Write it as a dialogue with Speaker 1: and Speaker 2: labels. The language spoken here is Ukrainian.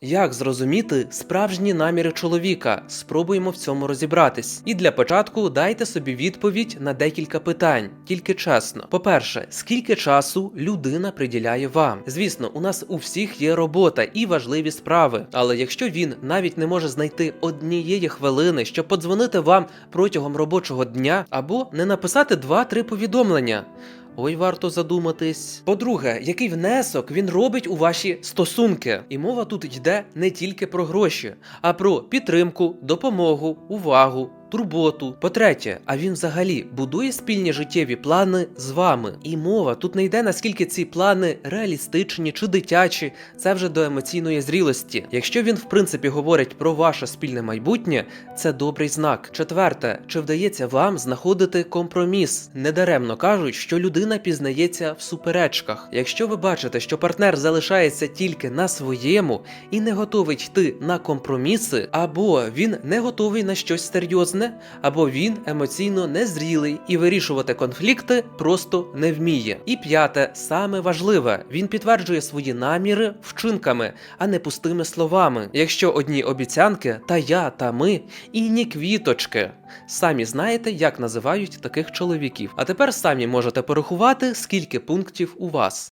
Speaker 1: Як зрозуміти справжні наміри чоловіка? Спробуємо в цьому розібратись. І для початку дайте собі відповідь на декілька питань, тільки чесно. По-перше, скільки часу людина приділяє вам? Звісно, у нас у всіх є робота і важливі справи. Але якщо він навіть не може знайти однієї хвилини, щоб подзвонити вам протягом робочого дня, або не написати 2-3 повідомлення. Ой, варто задуматись. По-друге, який внесок він робить у ваші стосунки? І мова тут йде не тільки про гроші, а про підтримку, допомогу, увагу. Турботу. По-третє, а він взагалі будує спільні життєві плани з вами. І мова тут не йде наскільки ці плани реалістичні чи дитячі, це вже до емоційної зрілості. Якщо він в принципі говорить про ваше спільне майбутнє, це добрий знак. Четверте, чи вдається вам знаходити компроміс? Недаремно кажуть, що людина пізнається в суперечках. Якщо ви бачите, що партнер залишається тільки на своєму і не готовий йти на компроміси, або він не готовий на щось серйозне, або він емоційно незрілий і вирішувати конфлікти просто не вміє. І п'яте, саме важливе, він підтверджує свої наміри вчинками, а не пустими словами. Якщо одні обіцянки, та я, та ми, і ні квіточки. Самі знаєте, як називають таких чоловіків. А тепер самі можете порахувати, скільки пунктів у вас.